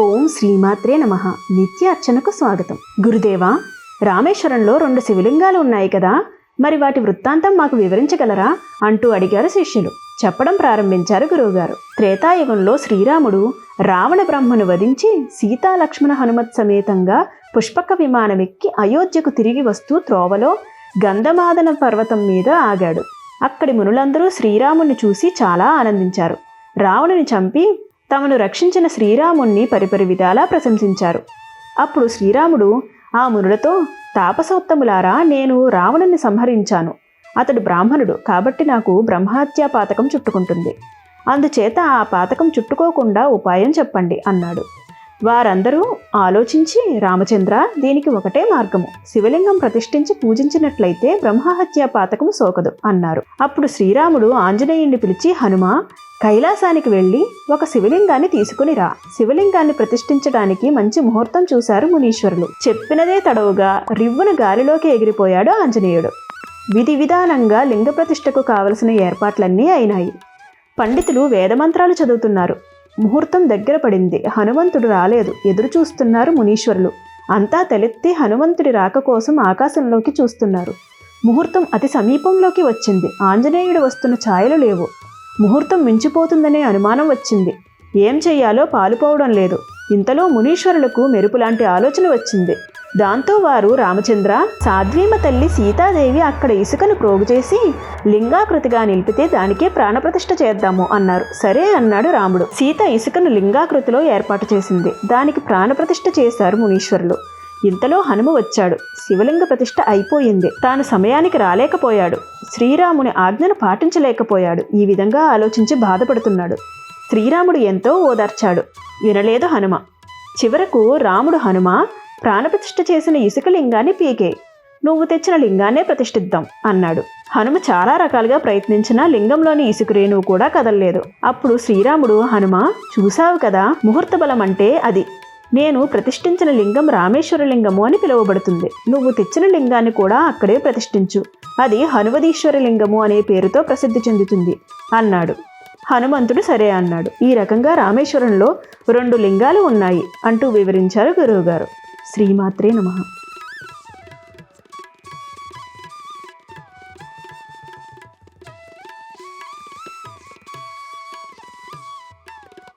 ఓం శ్రీమాత్రే నమ. నిత్య అర్చనకు స్వాగతం. గురుదేవా రామేశ్వరంలో రెండు శివలింగాలు ఉన్నాయి కదా? మరి వాటి వృత్తాంతం మాకు వివరించగలరా? అంటూ అడిగారు శిష్యులు. చెప్పడం ప్రారంభించారు గురువుగారు. త్రేతాయుగంలో శ్రీరాముడు రావణ బ్రహ్మను వధించి సీతా లక్ష్మణ హనుమత్ సమేతంగా పుష్పక విమానమెక్కి అయోధ్యకు తిరిగి వస్తూ త్రోవలో గంధమాదన పర్వతం మీద ఆగాడు. అక్కడి మునులందరూ శ్రీరాముని చూసి చాలా ఆనందించారు. రావణుని చంపి తమను రక్షించిన శ్రీరాముణ్ణి పరిపరి విధాలా ప్రశంసించారు. అప్పుడు శ్రీరాముడు ఆ మునులతో తాపసోత్తములారా నేను రావణుని సంహరించాను. అతడు బ్రాహ్మణుడు కాబట్టి నాకు బ్రహ్మహత్యా పాతకం చుట్టుకుంటుంది. అందుచేత ఆ పాతకం చుట్టుకోకుండా ఉపాయం చెప్పండి అన్నాడు. వారందరూ ఆలోచించి రామచంద్ర దీనికి ఒకటే మార్గము. శివలింగం ప్రతిష్ఠించి పూజించినట్లయితే బ్రహ్మహత్య పాతకము సోకదు అన్నారు. అప్పుడు శ్రీరాముడు ఆంజనేయుణ్ణి పిలిచి హనుమ కైలాసానికి వెళ్ళి ఒక శివలింగాన్ని తీసుకుని రా. శివలింగాన్ని ప్రతిష్ఠించడానికి మంచి ముహూర్తం చూశారు మునీశ్వరులు. చెప్పినదే తడవుగా రివ్వున గాలిలోకి ఎగిరిపోయాడు ఆంజనేయుడు. విధి విధానంగా లింగ ప్రతిష్టకు కావలసిన ఏర్పాట్లన్నీ అయినాయి. పండితులు వేదమంత్రాలు చదువుతున్నారు. ముహూర్తం దగ్గర పడింది. హనుమంతుడు రాలేదు. ఎదురు చూస్తున్నారు మునీశ్వరులు. అంతా తలెత్తి హనుమంతుడి రాక కోసం ఆకాశంలోకి చూస్తున్నారు. ముహూర్తం అతి సమీపంలోకి వచ్చింది. ఆంజనేయుడు వస్తున్న ఛాయలు లేవు. ముహూర్తం మించిపోతుందనే అనుమానం వచ్చింది. ఏం చెయ్యాలో పాలుపోవడం లేదు. ఇంతలో మునీశ్వరులకు మెరుపులాంటి ఆలోచన వచ్చింది. దాంతో వారు రామచంద్ర సాధ్వీమ తల్లి సీతాదేవి అక్కడ ఇసుకను ప్రోగు చేసి లింగాకృతిగా నిలిపితే దానికే ప్రాణప్రతిష్ఠ చేద్దాము అన్నారు. సరే అన్నాడు రాముడు. సీత ఇసుకను లింగాకృతిలో ఏర్పాటు చేసింది. దానికి ప్రాణప్రతిష్ఠ చేశారు మునీశ్వరులు. ఇంతలో హనుమ వచ్చాడు. శివలింగ ప్రతిష్ఠ అయిపోయింది. తాను సమయానికి రాలేకపోయాడు. శ్రీరాముని ఆజ్ఞను పాటించలేకపోయాడు. ఈ విధంగా ఆలోచించి బాధపడుతున్నాడు. శ్రీరాముడు ఎంతో ఓదార్చాడు. వినలేదు హనుమ. చివరకు రాముడు హనుమ ప్రాణప్రతిష్ఠ చేసిన ఇసుక లింగాన్ని పీకే. నువ్వు తెచ్చిన లింగాన్నే ప్రతిష్ఠిద్దాం అన్నాడు. హనుమ చాలా రకాలుగా ప్రయత్నించినా లింగంలోని ఇసుక రేణువు కూడా కదలలేదు. అప్పుడు శ్రీరాముడు హనుమ చూశావు కదా ముహూర్త బలం అంటే అది. నేను ప్రతిష్ఠించిన లింగం రామేశ్వర లింగము అని పిలువబడుతుంది. నువ్వు తెచ్చిన లింగాన్ని కూడా అక్కడే ప్రతిష్ఠించు. అది హనుమదీశ్వర లింగము అనే పేరుతో ప్రసిద్ధి చెందుతుంది అన్నాడు. హనుమంతుడు సరే అన్నాడు. ఈ రకంగా రామేశ్వరంలో రెండు లింగాలు ఉన్నాయి అంటూ వివరించారు గురువుగారు. శ్రీమాత్రే నమః